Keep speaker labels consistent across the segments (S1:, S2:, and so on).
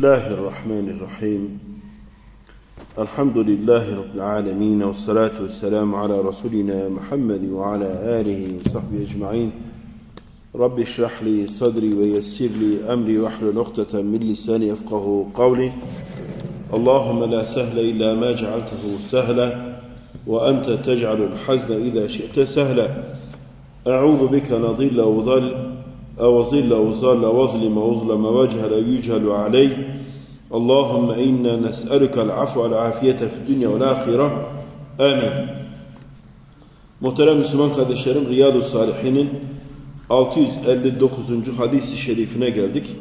S1: الله الرحمن الرحيم. الحمد لله رب العالمين والصلاة والسلام على رسولنا محمد وعلى آله وصحبه أجمعين. رب اشرح لي صدري ويسر لي أمري واحلل عقدة من لساني يفقه قولي. اللهم لا سهل إلا ما جعلته سهلا وأنت تجعل الحزن إذا شئت سهلا. أعوذ بك نضل وضل أو ظل أو ظل وظلم وظلم واجهل أو يجهل عليه اللهم إنا نسألك العفو والعافية في الدنيا والآخرة آمين Muhterem Müslüman kardeşlerim Riyadu Salihin'in 659. hadis-i şerifine geldik.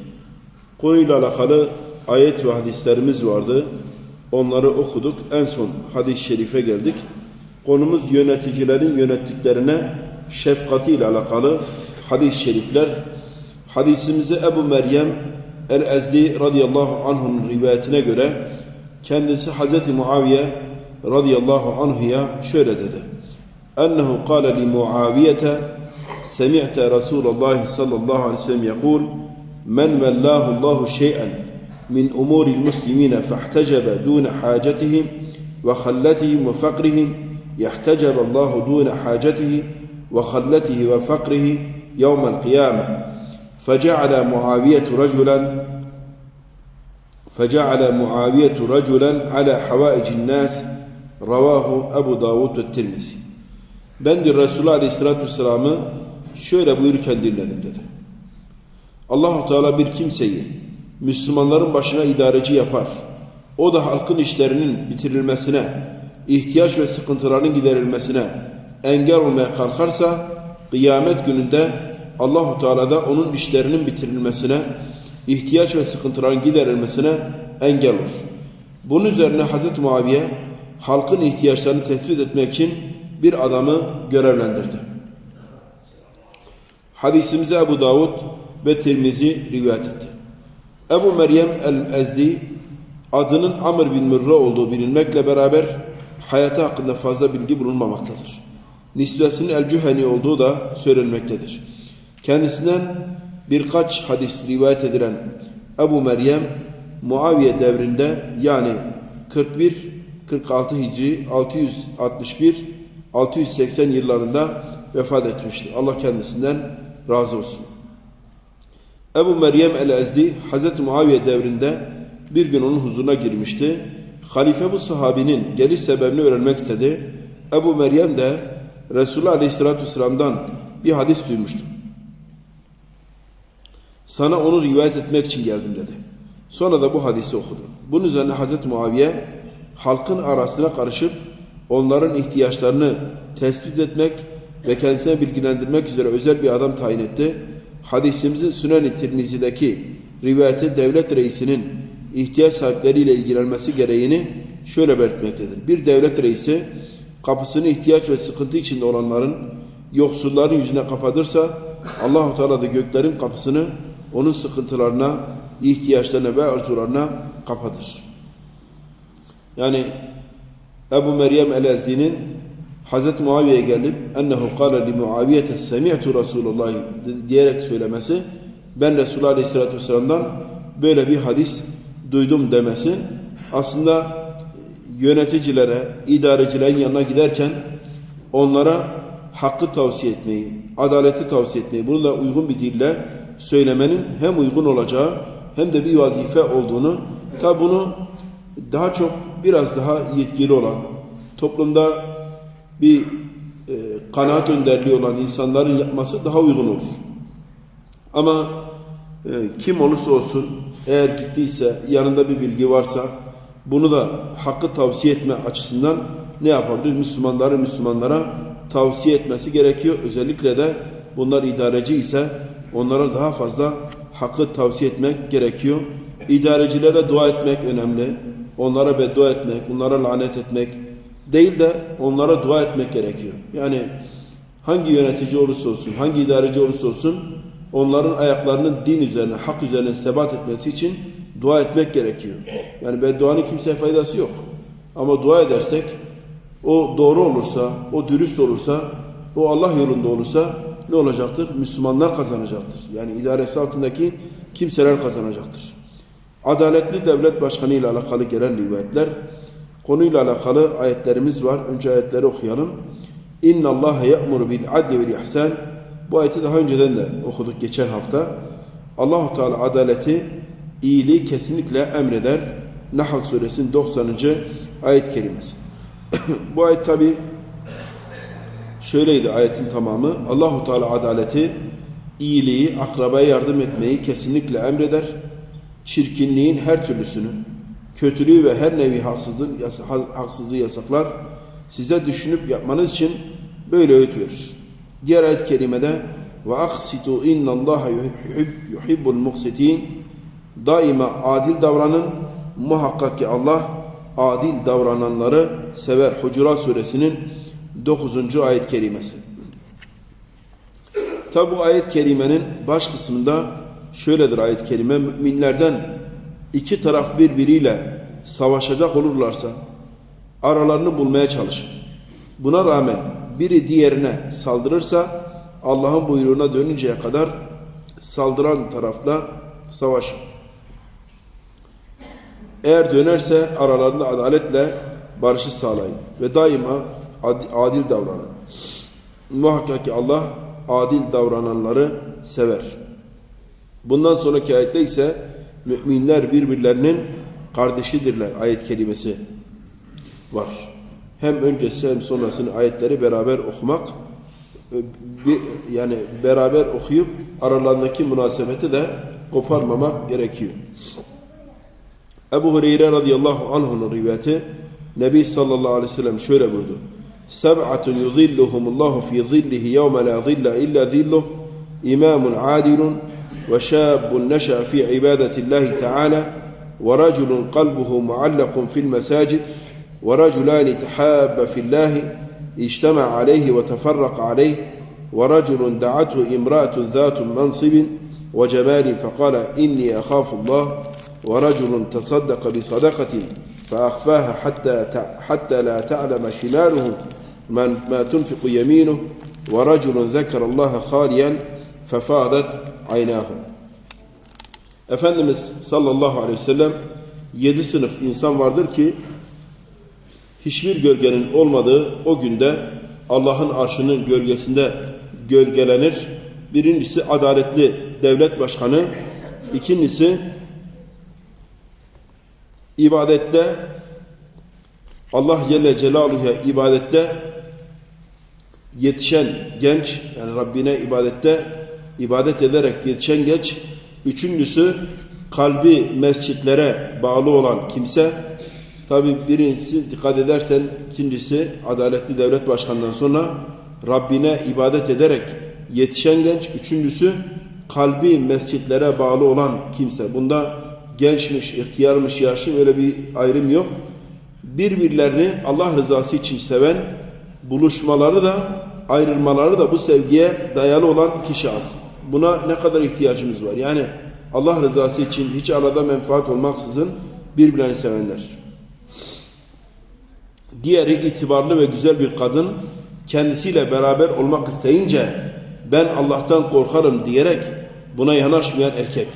S1: Konuyla alakalı ayet ve hadislerimiz vardı. Onları okuduk. En son hadis-i şerife geldik. Konumuz yöneticilerin yönettiklerine şefkatiyle alakalı hadis-i şerifler. Hadisimizi Ebu Meryem el-Ezdi radıyallahu anh'ın rivayetine göre kendisi Hazreti Muaviye radıyallahu anhu'ya şöyle dedi. Ennehu kâle li Muaviyete semi'te Resulullah sallallahu aleyhi ve sellem yekul men vellahu Allahu şey'en min umuril muslimine fehtecebe dûne hâcetihim ve halletihim ve fakrihim yehtecebe Allahu dûne hâcetihi ve halletihi ve fakrihi yevmel kıyame فجعل معاوية رجلا فجعل معاوية رجلا على حوائج الناس رواه أبو داود والترمذي Ben de Resulullah Aleyhisselatü Vesselam'ı şöyle buyururken dinledim dedi. Allahu Teala bir kimseyi Müslümanların başına idareci yapar. O da halkın işlerinin bitirilmesine, ihtiyaç ve sıkıntıların giderilmesine engel olmaya kalkarsa kıyamet gününde Allahu Teala da onun işlerinin bitirilmesine, ihtiyaç ve sıkıntıların giderilmesine engel olur. Bunun üzerine Hazreti Muaviye halkın ihtiyaçlarını tespit etmek için bir adamı görevlendirdi. Hadisimizi Ebu Davud ve Tirmizi rivayet etti. Ebu Meryem el-Ezdi adının Amr bin Mürre olduğu bilinmekle beraber hayatı hakkında fazla bilgi bulunmamaktadır. Nisbesinin el-Cüheni olduğu da söylenmektedir. Kendisinden birkaç hadis rivayet edilen Ebu Meryem Muaviye devrinde yani 41 46 Hicri 661 680 yıllarında vefat etmiştir. Allah kendisinden razı olsun. Ebu Meryem el-Ezdi Hz. Muaviye devrinde bir gün onun huzuruna girmişti. Halife bu sahabinin geliş sebebini öğrenmek istedi. Ebu Meryem de Resulullah Aleyhisselatü Vesselam'dan bir hadis duymuştu. Sana onu rivayet etmek için geldim dedi. Sonra da bu hadisi okudu. Bunun üzerine Hazreti Muaviye halkın arasına karışıp onların ihtiyaçlarını tespit etmek ve kendisine bilgilendirmek üzere özel bir adam tayin etti. Hadisimizin Sünen-i Tirmizi'deki rivayeti devlet reisinin ihtiyaç sahipleriyle ilgilenmesi gereğini şöyle belirtmektedir. Bir devlet reisi kapısını ihtiyaç ve sıkıntı içinde olanların yoksulların yüzüne kapatırsa Allahu Teala da göklerin kapısını onun sıkıntılarına, ihtiyaçlarına ve arzularına kapatır. Yani Ebu Meryem el-Ezdi'nin Hz. Muaviye'ye gelip ennehu kâle li Muaviyete semi'tu Resulullah diyerek söylemesi ben Resulullah Aleyhisselatü Vesselam'dan böyle bir hadis duydum demesi aslında yöneticilere, idarecilerin yanına giderken onlara hakkı tavsiye etmeyi, adaleti tavsiye etmeyi, bununla uygun bir dille söylemenin hem uygun olacağı hem de bir vazife olduğunu, tabi bunu daha çok biraz daha yetkili olan, toplumda bir e, kanaat önderliği olan insanların yapması daha uygun olur. Ama e, kim olursa olsun eğer gittiyse yanında bir bilgi varsa bunu da hakkı tavsiye etme açısından ne yapabilir? Müslümanları Müslümanlara tavsiye etmesi gerekiyor. Özellikle de bunlar idareci ise onlara daha fazla hakkı tavsiye etmek gerekiyor. İdarecilere dua etmek önemli. Onlara beddua etmek, onlara lanet etmek değil de onlara dua etmek gerekiyor. Yani hangi yönetici olursa olsun, hangi idareci olursa olsun onların ayaklarının din üzerine, hak üzerine sebat etmesi için dua etmek gerekiyor. Yani bedduanın kimseye faydası yok. Ama dua edersek o doğru olursa, o dürüst olursa, o Allah yolunda olursa ne olacaktır? Müslümanlar kazanacaktır. Yani idaresi altındaki kimseler kazanacaktır. Adaletli devlet başkanı ile alakalı gelen rivayetler, konuyla alakalı ayetlerimiz var. Önce ayetleri okuyalım. Ya'muru bil adli vel ihsan. Bu ayeti daha önceden de okuduk geçen hafta. Allahu Teala adaleti, iyiliği kesinlikle emreder. Nahl suresinin 90. ayet kelimesi. Bu ayet tabi şöyleydi ayetin tamamı. Allahu Teala adaleti, iyiliği, akrabaya yardım etmeyi kesinlikle emreder. Çirkinliğin her türlüsünü, kötülüğü ve her nevi haksızlığı, haksızlığı yasaklar. Size düşünüp yapmanız için böyle öğüt verir. Diğer ayet kerimede ve aksitu innallaha yuhibbul muksitin daima adil davranın muhakkak ki Allah adil davrananları sever. Hucurat suresinin 9. ayet kerimesi. Tabi bu ayet kerimenin baş kısmında şöyledir ayet kerime müminlerden iki taraf birbiriyle savaşacak olurlarsa aralarını bulmaya çalışın. Buna rağmen biri diğerine saldırırsa Allah'ın buyruğuna dönünceye kadar saldıran tarafla savaşın. Eğer dönerse aralarında adaletle barışı sağlayın ve daima adil davranın. Muhakkak ki Allah adil davrananları sever. Bundan sonraki ayette ise müminler birbirlerinin kardeşidirler ayet kelimesi var. Hem öncesi hem sonrasını ayetleri beraber okumak yani beraber okuyup aralarındaki münasebeti de koparmamak gerekiyor. Ebu Hureyre radıyallahu anh'ın rivayeti Nebi sallallahu aleyhi ve sellem şöyle buyurdu. Seb'atun yuzilluhumullahu fi zillihi yevme la zilla illa zilluh imamun adilun ve şabun neşa fi ibadetillahi teala ve raculun kalbuhu muallakun fil mesacid ve raculani tehabba fillahi اجتمع عليه وتفرق عليه ورجل دعته امرأة ذات منصب وجمال فقال إني أخاف الله ورجل تصدق بصدقة فأخفاها حتى حتى لا تعلم شماله من ما تنفق يمينه ورجل ذكر الله خاليا ففاضت عيناه Efendimiz sallallahu aleyhi ve sellem yedi sınıf insan vardır ki hiçbir gölgenin olmadığı o günde Allah'ın arşının gölgesinde gölgelenir. Birincisi adaletli devlet başkanı, ikincisi ibadette Allah Celle Celaluhu'ya ibadette yetişen genç yani Rabbine ibadette ibadet ederek yetişen genç üçüncüsü kalbi mescitlere bağlı olan kimse tabi birincisi dikkat edersen ikincisi adaletli devlet başkanından sonra Rabbine ibadet ederek yetişen genç üçüncüsü kalbi mescitlere bağlı olan kimse. Bunda gençmiş, ihtiyarmış, yaşlı öyle bir ayrım yok. Birbirlerini Allah rızası için seven, buluşmaları da ayrılmaları da bu sevgiye dayalı olan kişi az. Buna ne kadar ihtiyacımız var? Yani Allah rızası için hiç arada menfaat olmaksızın birbirlerini sevenler. Diğeri itibarlı ve güzel bir kadın kendisiyle beraber olmak isteyince ben Allah'tan korkarım diyerek buna yanaşmayan erkek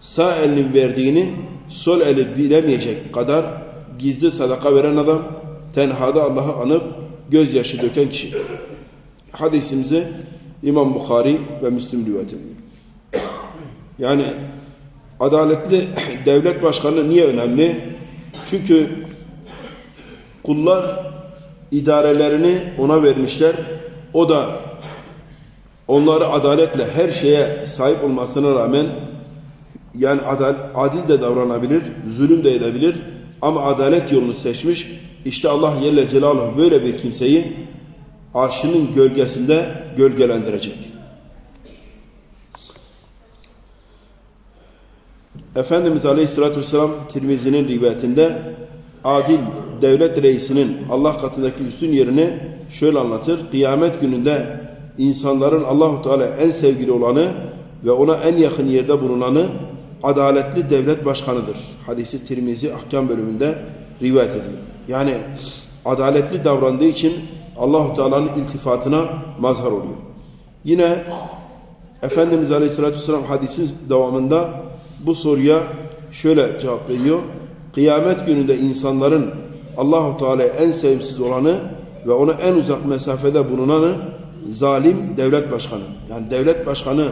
S1: sağ elinin verdiğini sol eli bilemeyecek kadar gizli sadaka veren adam, tenhada Allah'ı anıp gözyaşı döken kişi. Hadisimizi İmam Bukhari ve Müslim rivayet ediyor. Yani adaletli devlet başkanı niye önemli? Çünkü kullar idarelerini ona vermişler. O da onları adaletle her şeye sahip olmasına rağmen yani adal, adil de davranabilir, zulüm de edebilir ama adalet yolunu seçmiş. İşte Allah Celle Celaluhu böyle bir kimseyi arşının gölgesinde gölgelendirecek. Efendimiz Aleyhisselatü Vesselam Tirmizi'nin rivayetinde adil devlet reisinin Allah katındaki üstün yerini şöyle anlatır. Kıyamet gününde insanların Allahu Teala en sevgili olanı ve ona en yakın yerde bulunanı adaletli devlet başkanıdır. Hadisi Tirmizi ahkam bölümünde rivayet ediyor. Yani adaletli davrandığı için Allahu Teala'nın iltifatına mazhar oluyor. Yine Efendimiz Aleyhisselatü Vesselam hadisin devamında bu soruya şöyle cevap veriyor. Kıyamet gününde insanların Allahu Teala en sevimsiz olanı ve ona en uzak mesafede bulunanı zalim devlet başkanı. Yani devlet başkanı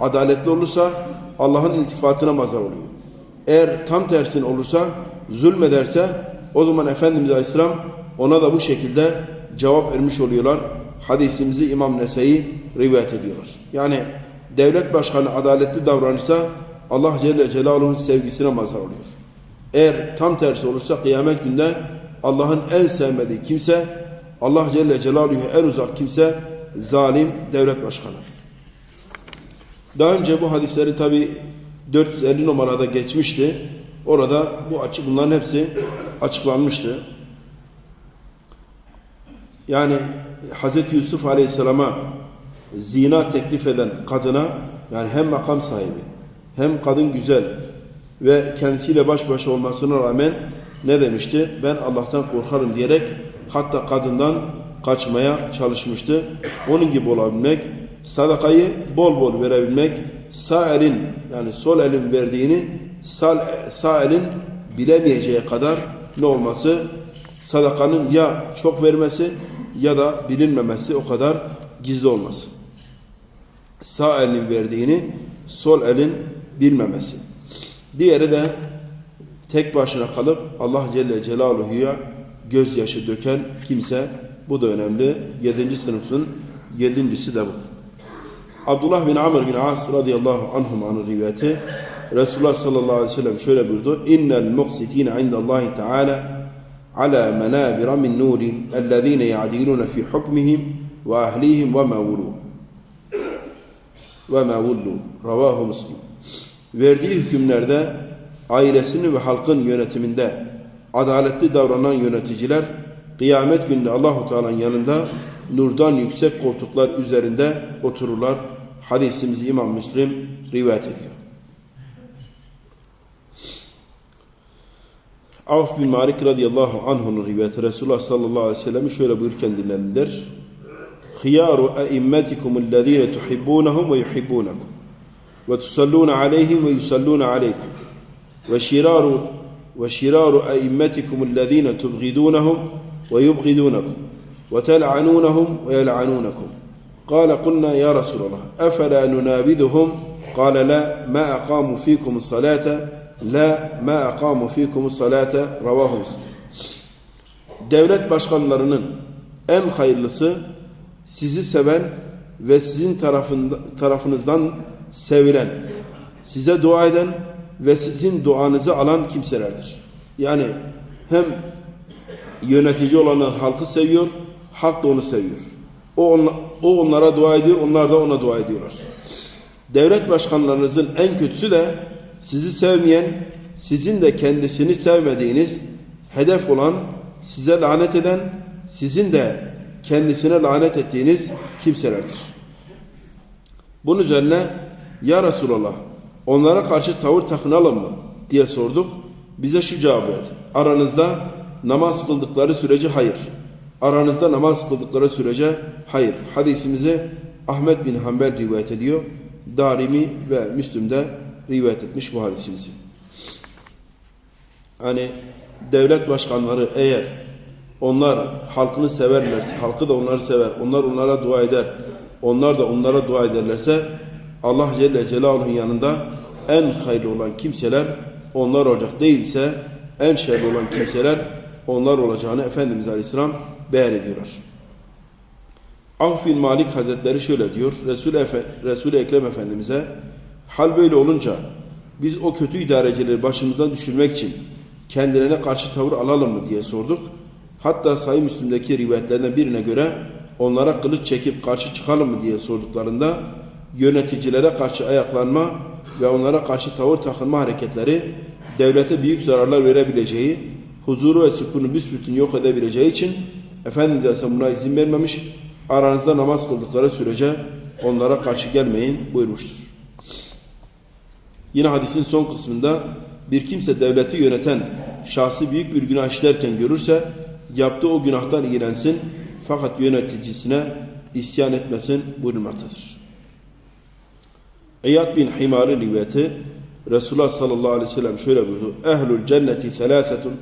S1: adaletli olursa Allah'ın iltifatına mazhar oluyor. Eğer tam tersine olursa zulmederse o zaman Efendimiz Aleyhisselam ona da bu şekilde cevap vermiş oluyorlar. Hadisimizi İmam Nese'yi rivayet ediyorlar. Yani devlet başkanı adaletli davranırsa Allah Celle Celaluhu'nun sevgisine mazhar oluyor. Eğer tam tersi olursa kıyamet günde Allah'ın en sevmediği kimse Allah Celle Celaluhu en uzak kimse zalim devlet başkanı. Daha önce bu hadisleri tabi 450 numarada geçmişti. Orada bu açık bunların hepsi açıklanmıştı. Yani Hz. Yusuf Aleyhisselam'a zina teklif eden kadına yani hem makam sahibi hem kadın güzel ve kendisiyle baş başa olmasına rağmen ne demişti? Ben Allah'tan korkarım diyerek hatta kadından kaçmaya çalışmıştı. Onun gibi olabilmek, sadakayı bol bol verebilmek, sağ elin yani sol elin verdiğini sağ, sağ elin bilemeyeceği kadar ne olması? Sadakanın ya çok vermesi ya da bilinmemesi o kadar gizli olması. Sağ elin verdiğini sol elin bilmemesi. Diğeri de tek başına kalıp Allah Celle Celaluhu'ya gözyaşı döken kimse bu da önemli. Yedinci sınıfın yedincisi de bu. Abdullah bin Amr bin As radıyallahu anhumanın rivayeti Resulullah sallallahu aleyhi ve sellem şöyle buyurdu. İnnel muqsitine indallahi teala ala menabira min nurin ellezine ya'diluna fi hukmihim ve ahlihim ve ma vulu ve ma vullu ravahu muslim verdiği hükümlerde ailesini ve halkın yönetiminde adaletli davranan yöneticiler kıyamet günde Allahu Teala'nın yanında nurdan yüksek koltuklar üzerinde otururlar. Hadisimizi İmam Müslim rivayet ediyor. Avf bin Malik radıyallahu anh'un rivayeti Resulullah sallallahu aleyhi ve sellem'i şöyle buyurken dinlendiler. Khiyaru e'immetikum ellezine tuhibbunahum ve yuhibbunakum ve tusalluna aleyhim ve yusalluna aleykum ve şiraru ve şiraru e'immetikum ellezine tubgidunahum ve yubgidunakum ve tel'anunahum ve yel'anunakum قال قلنا يا رسول الله أفلا ننابذهم قال لا ما أقاموا فيكم الصلاة لا ما أقاموا فيكم الصلاة رواه مسلم Devlet başkanlarının en hayırlısı sizi seven ve sizin tarafında, tarafınızdan sevilen, size dua eden ve sizin duanızı alan kimselerdir. Yani hem yönetici olanlar halkı seviyor, halk da onu seviyor. O, on, o onlara dua ediyor, onlar da ona dua ediyorlar. Devlet başkanlarınızın en kötüsü de sizi sevmeyen, sizin de kendisini sevmediğiniz, hedef olan, size lanet eden, sizin de kendisine lanet ettiğiniz kimselerdir. Bunun üzerine Ya Resulallah onlara karşı tavır takınalım mı diye sorduk. Bize şu cevap verdi. Aranızda namaz kıldıkları sürece hayır. Aranızda namaz kıldıkları sürece hayır. Hadisimizi Ahmet bin Hanbel rivayet ediyor. Darimi ve Müslüm'de rivayet etmiş bu hadisimizi. Hani devlet başkanları eğer onlar halkını severlerse, halkı da onları sever, onlar onlara dua eder, onlar da onlara dua ederlerse Allah Celle Celaluhu'nun yanında en hayırlı olan kimseler onlar olacak değilse en şerli olan kimseler onlar olacağını Efendimiz Aleyhisselam beyan ediyorlar. Avf Malik Hazretleri şöyle diyor. Resul-i Efe, Resul Ekrem Efendimiz'e hal böyle olunca biz o kötü idarecileri başımızdan düşürmek için kendilerine karşı tavır alalım mı diye sorduk. Hatta Sayı Müslim'deki rivayetlerden birine göre onlara kılıç çekip karşı çıkalım mı diye sorduklarında yöneticilere karşı ayaklanma ve onlara karşı tavır takınma hareketleri devlete büyük zararlar verebileceği, huzuru ve sükunu büsbütün yok edebileceği için Efendimiz Aleyhisselam buna izin vermemiş. Aranızda namaz kıldıkları sürece onlara karşı gelmeyin buyurmuştur. Yine hadisin son kısmında bir kimse devleti yöneten şahsi büyük bir günah işlerken görürse yaptığı o günahtan iğrensin fakat yöneticisine isyan etmesin buyurmaktadır. İyad bin Himar'ın rivayeti Resulullah sallallahu aleyhi ve sellem şöyle buyurdu. Ehlül cenneti thelâfetun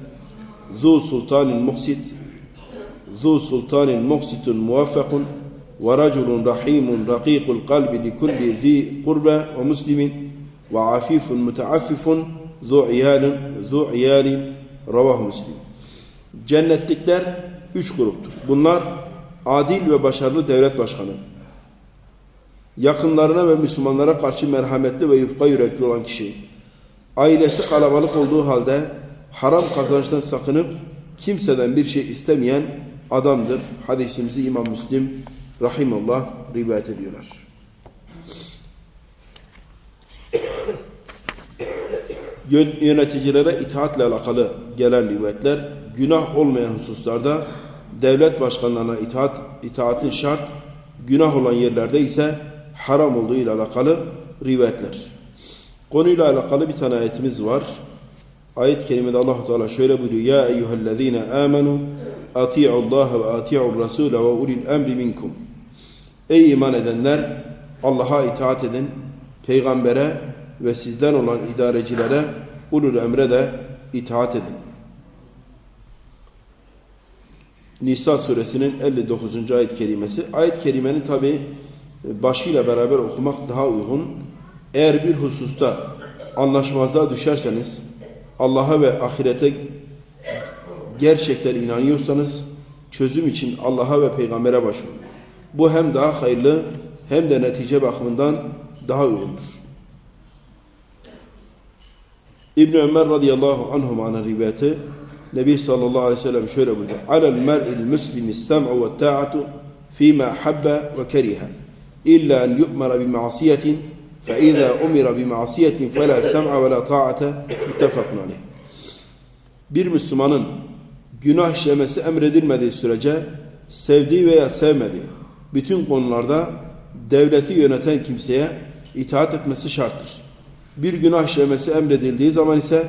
S1: zu sultanin muhsit ve raculun rahimun rakikul kalbi li kulli zi kurbe ve muslimin ve afifun müteaffifun zu iyalin zu iyalin ravahu muslim. Cennetlikler üç gruptur. Bunlar adil ve başarılı devlet başkanı, yakınlarına ve Müslümanlara karşı merhametli ve yufka yürekli olan kişi, ailesi kalabalık olduğu halde haram kazançtan sakınıp kimseden bir şey istemeyen adamdır. Hadisimizi İmam Müslim rahimallah rivayet ediyorlar. Yöneticilere itaatle alakalı gelen rivayetler günah olmayan hususlarda devlet başkanlarına itaat, itaatin şart, günah olan yerlerde ise haram olduğu ile alakalı rivayetler. Konuyla alakalı bir tane ayetimiz var. Ayet-i kerimede Allahu Teala şöyle buyuruyor: Ya eyyuhellezine amenu ve ati'ur rasule ve ulil emri minkum. Ey iman edenler Allah'a itaat edin, peygambere ve sizden olan idarecilere, ulul emre de itaat edin. Nisa suresinin 59. ayet kerimesi. Ayet kerimenin tabi başıyla beraber okumak daha uygun. Eğer bir hususta anlaşmazlığa düşerseniz, Allah'a ve ahirete gerçekten inanıyorsanız, çözüm için Allah'a ve peygambere başvurun. Bu hem daha hayırlı hem de netice bakımından daha uygundur. İbn Ömer radıyallahu anhuma'nın rivayeti Nebi sallallahu aleyhi ve sellem şöyle buyurdu. Alel mer'il muslimi sem'u ve ta'atu fîmâ habbe ve keriha. İlla en yu'mara bi ma'siyetin fe izâ umira bi ma'siyetin fe la sem'a ve la ta'ate muttefakun aleyh. Bir Müslümanın günah işlemesi emredilmediği sürece sevdiği veya sevmediği bütün konularda devleti yöneten kimseye itaat etmesi şarttır. Bir günah işlemesi emredildiği zaman ise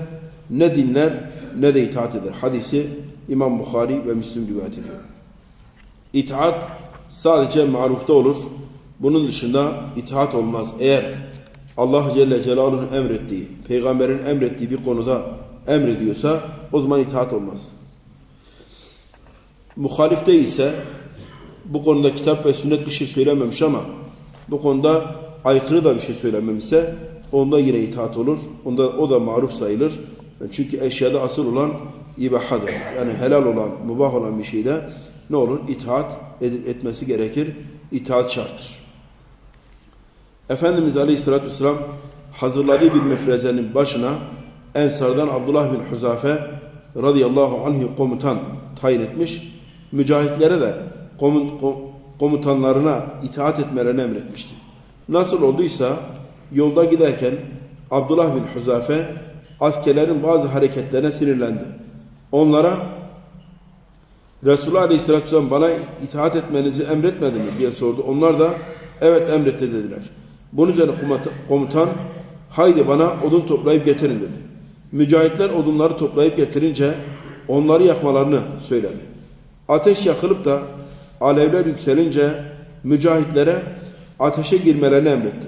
S1: ne dinler ne de itaat eder. Hadisi İmam Bukhari ve Müslim rivayet ediyor. İtaat sadece marufta olur. Bunun dışında itaat olmaz. Eğer Allah Celle Celaluhu'nun emrettiği, peygamberin emrettiği bir konuda emrediyorsa o zaman itaat olmaz. Muhalifte ise bu konuda kitap ve sünnet bir şey söylememiş ama bu konuda aykırı da bir şey söylememişse onda yine itaat olur. Onda o da maruf sayılır. Çünkü eşyada asıl olan ibahadır. Yani helal olan, mubah olan bir şeyde ne olur? İtaat etmesi gerekir. İtaat şarttır. Efendimiz Aleyhisselatü Vesselam hazırladığı bir müfrezenin başına Ensardan Abdullah bin Huzafe radıyallahu anh'ı komutan tayin etmiş. Mücahitlere de komutanlarına itaat etmelerini emretmişti. Nasıl olduysa yolda giderken Abdullah bin Huzafe askerlerin bazı hareketlerine sinirlendi. Onlara Resulullah Aleyhisselatü Vesselam bana itaat etmenizi emretmedi mi diye sordu. Onlar da evet emretti dediler. Bunun üzerine komutan haydi bana odun toplayıp getirin dedi. Mücahitler odunları toplayıp getirince onları yakmalarını söyledi. Ateş yakılıp da alevler yükselince mücahitlere ateşe girmelerini emretti.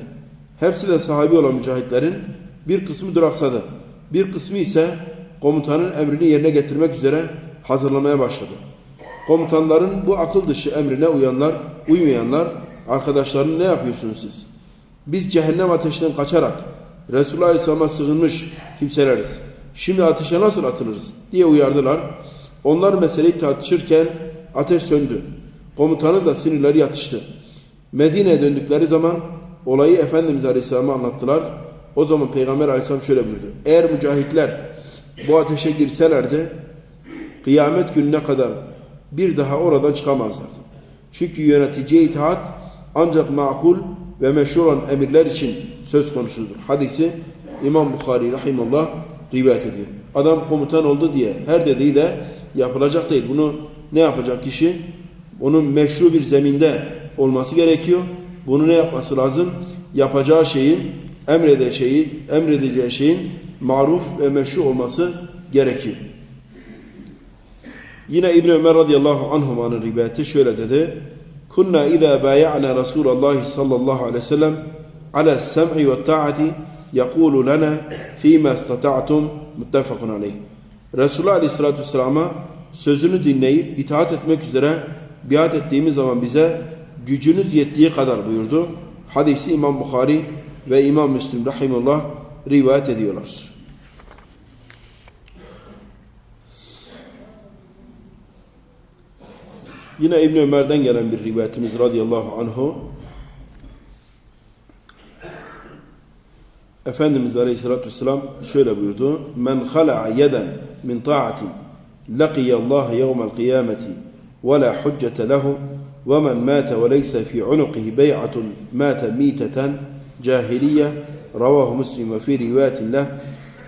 S1: Hepsi de sahibi olan mücahitlerin bir kısmı duraksadı. Bir kısmı ise komutanın emrini yerine getirmek üzere hazırlamaya başladı. Komutanların bu akıl dışı emrine uyanlar, uymayanlar, arkadaşlarının ne yapıyorsunuz siz? Biz cehennem ateşinden kaçarak Resulullah Aleyhisselam'a sığınmış kimseleriz. Şimdi ateşe nasıl atılırız diye uyardılar. Onlar meseleyi tartışırken ateş söndü. Komutanın da sinirleri yatıştı. Medine'ye döndükleri zaman olayı Efendimiz Aleyhisselam'a anlattılar. O zaman Peygamber Aleyhisselam şöyle buyurdu. Eğer mücahitler bu ateşe girselerdi kıyamet gününe kadar bir daha oradan çıkamazlardı. Çünkü yöneticiye itaat ancak makul ve meşhur olan emirler için söz konusudur. Hadisi İmam Bukhari rahimullah rivayet ediyor. Adam komutan oldu diye her dediği de yapılacak değil. Bunu ne yapacak kişi? Onun meşru bir zeminde olması gerekiyor. Bunu ne yapması lazım? Yapacağı şeyin, emrede şeyi, emredeceği şeyin maruf ve meşru olması gerekiyor. Yine İbn Ömer radıyallahu anhuma'nın rivayeti şöyle dedi. Kunna iza bay'ana Rasulullah sallallahu aleyhi ve sellem ala sem'i ve taati yekulu lana fima istata'tum muttefakun aleyh. Resulullah Aleyhisselatü Vesselam'a sözünü dinleyip itaat etmek üzere biat ettiğimiz zaman bize gücünüz yettiği kadar buyurdu. Hadisi İmam Bukhari ve İmam Müslim Rahimullah rivayet ediyorlar. Yine İbn Ömer'den gelen bir rivayetimiz radıyallahu anhu. Efendimiz Aleyhisselatü Vesselam şöyle buyurdu. Men khala'a yeden min ta'atin laqiya Allah yevmel kıyameti ve la huccete lehu ve men mâte ve leyse fi unuqihi bey'atun mâte mîteten cahiliye ravahu muslim ve fi rivayetin leh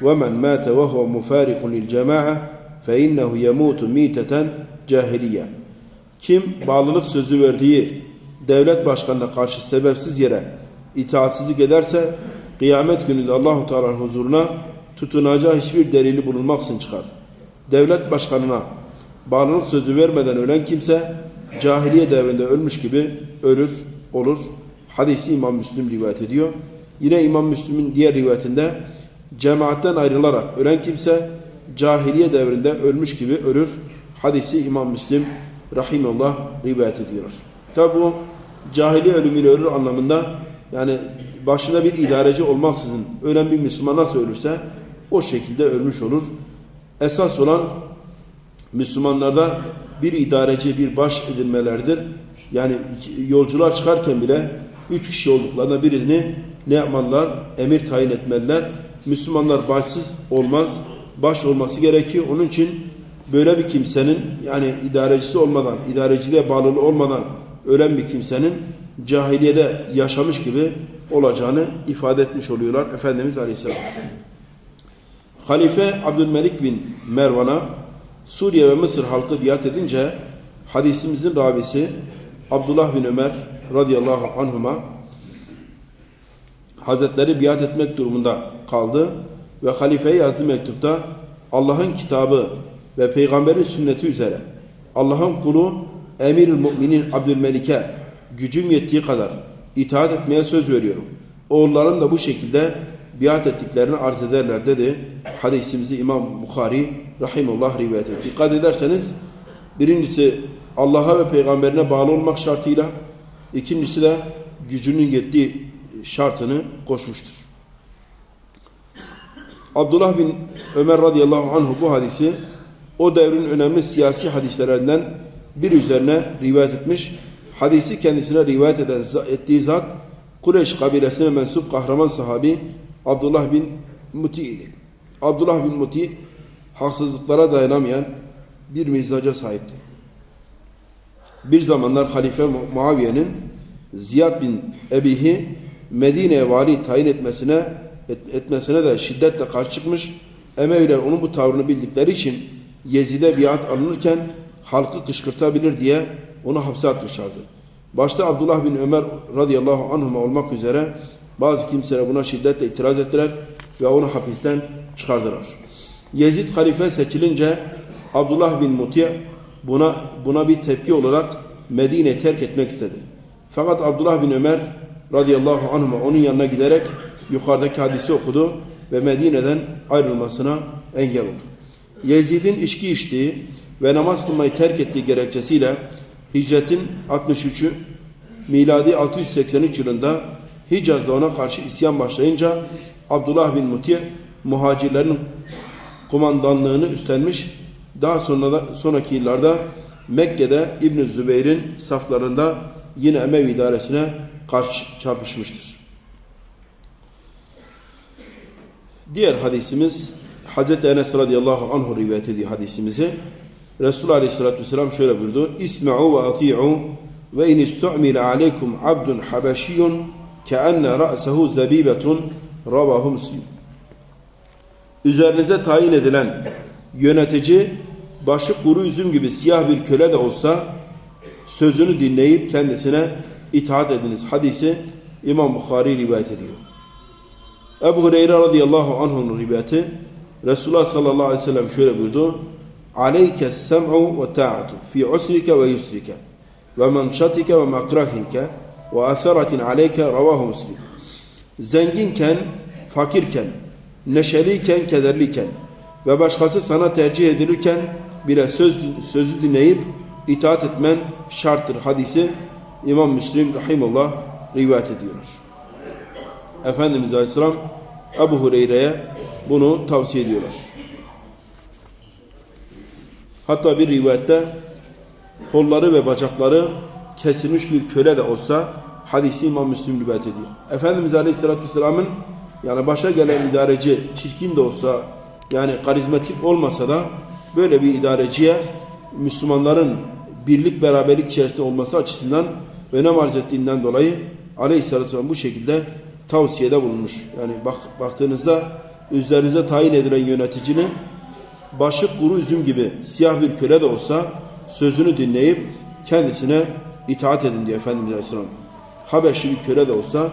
S1: ve men mâte ve huve mufarikun lil cema'a fe innehu yemutu mîteten cahiliye kim bağlılık sözü verdiği devlet başkanına karşı sebepsiz yere itaatsizlik ederse kıyamet gününde Allahu Teala'nın huzuruna tutunacağı hiçbir delili bulunmaksın çıkar. Devlet başkanına bağlılık sözü vermeden ölen kimse cahiliye devrinde ölmüş gibi ölür, olur. Hadisi İmam Müslim rivayet ediyor. Yine İmam Müslim'in diğer rivayetinde cemaatten ayrılarak ölen kimse cahiliye devrinde ölmüş gibi ölür. Hadisi İmam Müslim Rahimullah rivayet ediyor. Tabi bu cahiliye ölümüyle ölür anlamında yani başına bir idareci olmaksızın ölen bir Müslüman nasıl ölürse o şekilde ölmüş olur. Esas olan Müslümanlarda bir idareci, bir baş edilmelerdir. Yani yolculuğa çıkarken bile üç kişi olduklarında birini ne yapmalılar? Emir tayin etmeliler. Müslümanlar başsız olmaz. Baş olması gerekiyor. Onun için böyle bir kimsenin yani idarecisi olmadan, idareciliğe bağlı olmadan ölen bir kimsenin cahiliyede yaşamış gibi olacağını ifade etmiş oluyorlar Efendimiz Aleyhisselam. Halife Abdülmelik bin Mervan'a Suriye ve Mısır halkı biat edince hadisimizin ravisi Abdullah bin Ömer radıyallahu anhuma Hazretleri biat etmek durumunda kaldı ve halifeye yazdığı mektupta Allah'ın kitabı ve peygamberin sünneti üzere Allah'ın kulu Emirül Müminin Abdülmelik'e gücüm yettiği kadar itaat etmeye söz veriyorum. Oğullarım da bu şekilde biat ettiklerini arz ederler dedi. Hadisimizi İmam Bukhari Rahimullah rivayet etti. Dikkat ederseniz birincisi Allah'a ve peygamberine bağlı olmak şartıyla ikincisi de gücünün yettiği şartını koşmuştur. Abdullah bin Ömer radıyallahu anh bu hadisi o devrin önemli siyasi hadislerinden bir üzerine rivayet etmiş. Hadisi kendisine rivayet eden, ettiği zat Kureyş kabilesine mensup kahraman sahabi Abdullah bin Muti idi. Abdullah bin Muti haksızlıklara dayanamayan bir mizaca sahipti. Bir zamanlar Halife Muaviye'nin Ziyad bin Ebihi Medine'ye vali tayin etmesine et, etmesine de şiddetle karşı çıkmış. Emeviler onun bu tavrını bildikleri için Yezid'e biat alınırken halkı kışkırtabilir diye onu hapse atmışlardı. Başta Abdullah bin Ömer radıyallahu anhuma olmak üzere bazı kimseler buna şiddetle itiraz ettiler ve onu hapisten çıkardılar. Yezid halife seçilince Abdullah bin Muti buna buna bir tepki olarak Medine'yi terk etmek istedi. Fakat Abdullah bin Ömer radıyallahu anhuma onun yanına giderek yukarıdaki hadisi okudu ve Medine'den ayrılmasına engel oldu. Yezid'in içki içtiği ve namaz kılmayı terk ettiği gerekçesiyle hicretin 63'ü miladi 683 yılında Hicaz'da ona karşı isyan başlayınca Abdullah bin Muti muhacirlerin kumandanlığını üstlenmiş. Daha sonra da sonraki yıllarda Mekke'de İbn Zübeyir'in saflarında yine Emevi idaresine karşı çarpışmıştır. Diğer hadisimiz Hazreti Enes radıyallahu anhu rivayet ediyor hadisimizi. Resulullah aleyhissalatü vesselam şöyle buyurdu. İsma'u ve ati'u ve in istu'mile aleykum abdun habeşiyun keenne ra'sehu zebibetun ravahu muslim. Üzerinize tayin edilen yönetici başı kuru üzüm gibi siyah bir köle de olsa sözünü dinleyip kendisine itaat ediniz. Hadisi İmam Bukhari rivayet ediyor. Ebu Hureyre radıyallahu anh'un rivayeti Resulullah sallallahu aleyhi ve sellem şöyle buyurdu. Aleyke sem'u ve ta'atu fi usrike ve yusrike ve menşatike ve makrahike ve atharatin aleyke ravahu muslim. Zenginken fakirken, neşeliyken, kederliyken ve başkası sana tercih edilirken bile söz, sözü dinleyip itaat etmen şarttır. Hadisi İmam Müslim Rahimullah rivayet ediyorlar. Efendimiz Aleyhisselam Ebu Hureyre'ye bunu tavsiye ediyorlar. Hatta bir rivayette kolları ve bacakları kesilmiş bir köle de olsa hadisi İmam Müslim rivayet ediyor. Efendimiz Aleyhisselatü Vesselam'ın yani başa gelen idareci çirkin de olsa yani karizmatik olmasa da böyle bir idareciye Müslümanların birlik beraberlik içerisinde olması açısından önem arz ettiğinden dolayı Aleyhisselatü Vesselam bu şekilde tavsiyede bulunmuş. Yani bak, baktığınızda üzerinize tayin edilen yöneticinin başı kuru üzüm gibi siyah bir köle de olsa sözünü dinleyip kendisine itaat edin diyor Efendimiz Aleyhisselam. Habeşli bir köle de olsa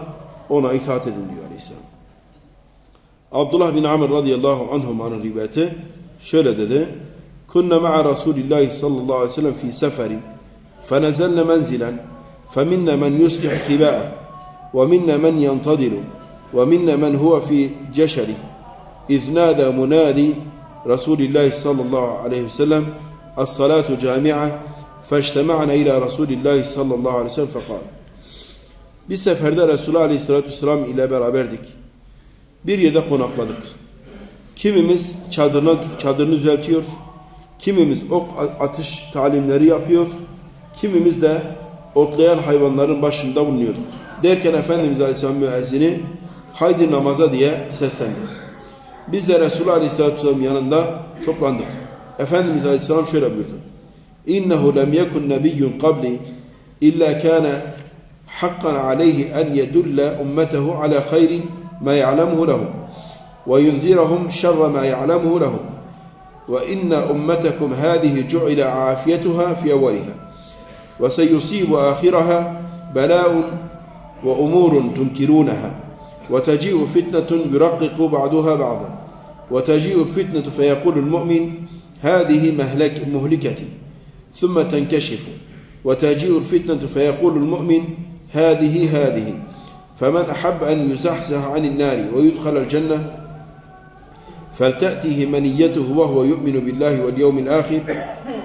S1: ona itaat edin diyor Aleyhisselam. Abdullah bin Amr radıyallahu anhuma'nın rivayeti şöyle dedi. Kunna ma'a Rasulillahi sallallahu aleyhi ve sellem fi seferin fenezelne menzilen feminne men yuslih hibâ'e ve minne men yantadiru ve minne men huve fi ceşeri iz nâde munâdi Resulillahi sallallahu aleyhi ve sellem as-salatu cami'a فاجتمعنا إلى رسول الله صلى الله عليه وسلم فقال Bir seferde Resulullah Aleyhisselatü Vesselam ile beraberdik. Bir yerde konakladık. Kimimiz çadırına, çadırını düzeltiyor, kimimiz ok atış talimleri yapıyor, kimimiz de otlayan hayvanların başında bulunuyorduk. Derken Efendimiz Aleyhisselam müezzini haydi namaza diye seslendi. Biz de Resulullah Aleyhisselatü Vesselam yanında toplandık. Efendimiz Aleyhisselam şöyle buyurdu. إنه لم يكن نبي قبلي إلا كان حقا عليه أن يدل أمته على خير ما يعلمه لهم وينذرهم شر ما يعلمه لهم. وإن أمتكم هذه جعل عافيتها في أولها وسيصيب آخرها بلاء وأمور تنكرونها وتجيء فتنة يرقق بعضها بعضا وتجيء الفتنة فيقول المؤمن هذه مهلك مهلكتي. ثم تنكشف وتجيء الفتنة فيقول المؤمن هذه هذه. فمن أحب أن يزحزح عن النار ويدخل الجنة فلتأتيه منيته وهو يؤمن بالله واليوم الآخر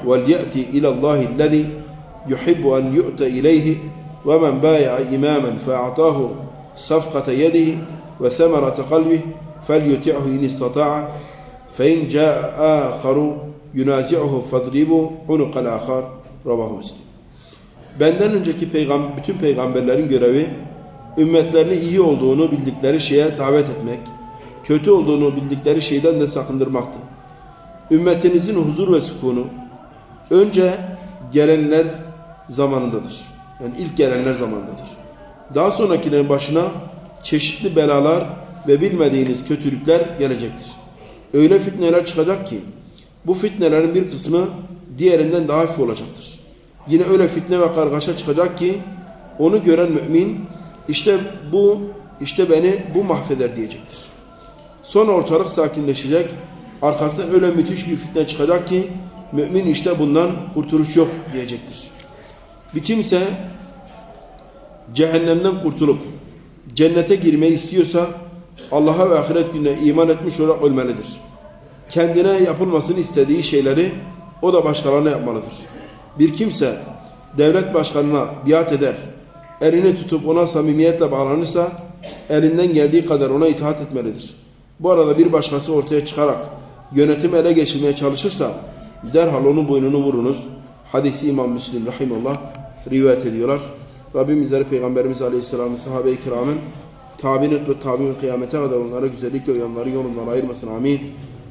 S1: وليأتي إلى الله الذي يحب أن يؤتى إليه. ومن بايع إماما فأعطاه صفقة يده وثمرة قلبه فليطعه إن استطاع. فإن جاء آخر yunazi'uhu fadribu unukal ahar Ravahu Müslim. Benden önceki peygam bütün peygamberlerin görevi ümmetlerini iyi olduğunu bildikleri şeye davet etmek, kötü olduğunu bildikleri şeyden de sakındırmaktı. Ümmetinizin huzur ve sükunu önce gelenler zamanındadır. Yani ilk gelenler zamanındadır. Daha sonrakilerin başına çeşitli belalar ve bilmediğiniz kötülükler gelecektir. Öyle fitneler çıkacak ki bu fitnelerin bir kısmı diğerinden daha hafif olacaktır. Yine öyle fitne ve kargaşa çıkacak ki onu gören mümin işte bu işte beni bu mahveder diyecektir. Sonra ortalık sakinleşecek. Arkasından öyle müthiş bir fitne çıkacak ki mümin işte bundan kurtuluş yok diyecektir. Bir kimse cehennemden kurtulup cennete girmeyi istiyorsa Allah'a ve ahiret gününe iman etmiş olarak ölmelidir. Kendine yapılmasını istediği şeyleri o da başkalarına yapmalıdır. Bir kimse devlet başkanına biat eder, elini tutup ona samimiyetle bağlanırsa elinden geldiği kadar ona itaat etmelidir. Bu arada bir başkası ortaya çıkarak yönetimi ele geçirmeye çalışırsa derhal onun boynunu vurunuz. Hadisi İmam Müslim Rahimullah rivayet ediyorlar. Rabbim bizleri Peygamberimiz Aleyhisselam'ın sahabe-i kiramın tabini ve tabi'in kıyamete kadar onlara güzellikle uyanları yolundan ayırmasın. Amin.